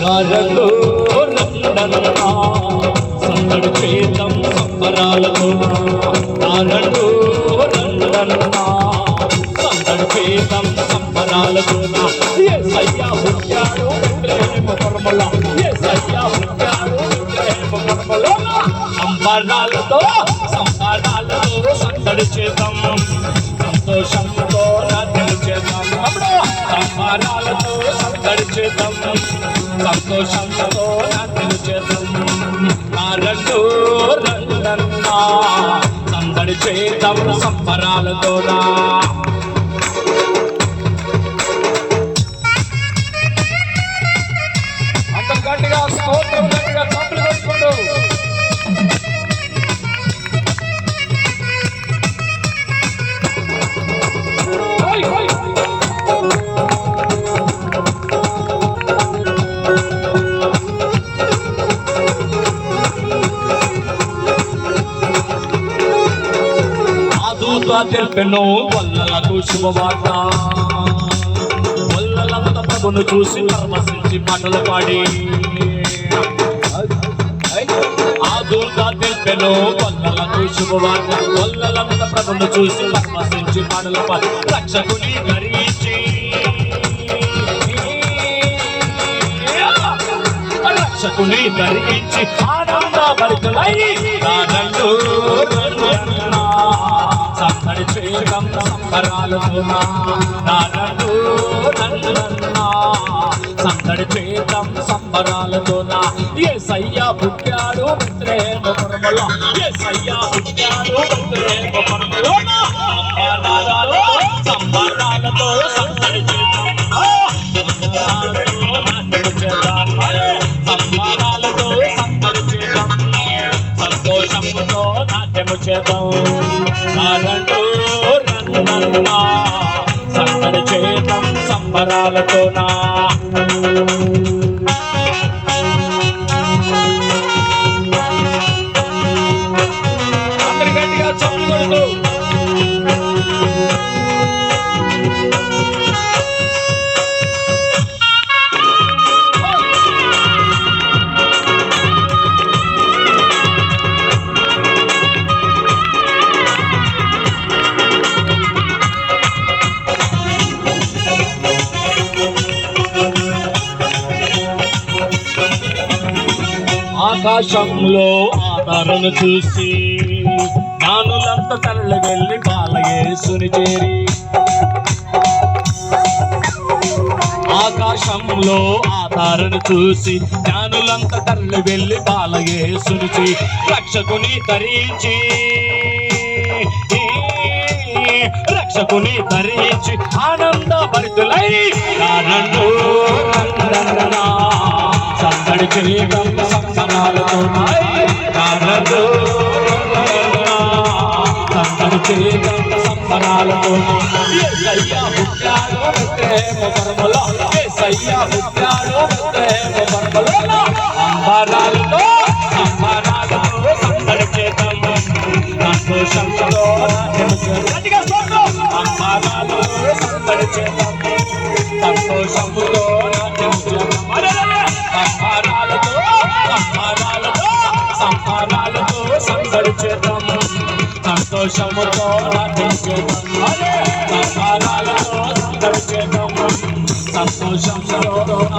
నారలో రండన్నా సందడి చేద్దాం సంబరాలతో నారలో రండన్నా సందడి చేద్దాం సంబరాలతో ఏసయ్యా పుట్టాడు ప్రేమ పరమల ఏసయ్యా పుట్టాడు ప్రేమ పరమల సంబరాలతో సంబరాలతో సందడి చేద్దాం సంతోషంతో నాట్యం చేద్దాం నారండు రండన్నా సందడి చేద్దాం సంబరాలతో ఆ దూత తెలిపెను వల్లలకు శుభవార్త. వల్లల ప్రభును చూసి పరమశించి పాటలు పాడి. ఆ తెలిపెను వల్లలకు శుభవార్త. వల్లలంత ప్రభును చూసి పరమశించి పాటలు పాడి. రక్షకుని ధరించి రక్షకుని ధరించి ఆనంద భరితులై. రాజండు సందడి చేయడం సంబరాలతో నాడు సందడి చేయడం సంబరాలతో ఏ సయ్యా పుట్టాడు ప్రేమ పరమలో ఏ సయ్యా పుట్టాడు ప్రేమ పరమలో సంబరాలతో సంబరాలతో సందడి చేద్దాం సంబరాలతో సందడి చేద్దాం చేతం. నాట్యము చేద్దాం నారండు రన్నన్నా సందడి సంబరాలతో నా ఆకాశంలో ఆధారను చూసి నానులంత తరలి వెళ్ళి బాలయేసుని చేరి. ఆకాశంలో ఆధారను చూసి జ్ఞానులంత తరలి వెళ్ళి బాలయేసుని చేరి. రక్షకుని తరించి రక్షకుని ధరించి ఆనంద భరితులై. నన్ను సందడి చేయడం సందడి చేయడం సంబరాలతో ఏసయ్యా పుట్టాడు ప్రేమ పరమలో ఏసయ్యా పుట్టాడు ప్రేమ పరమలో అంబరాలతో సంబరాలతో సందడి చేద్దాం సంతోషంతో గట్టిగా చేద్దాం చేద్దాం সমতল সপ্ত সমতল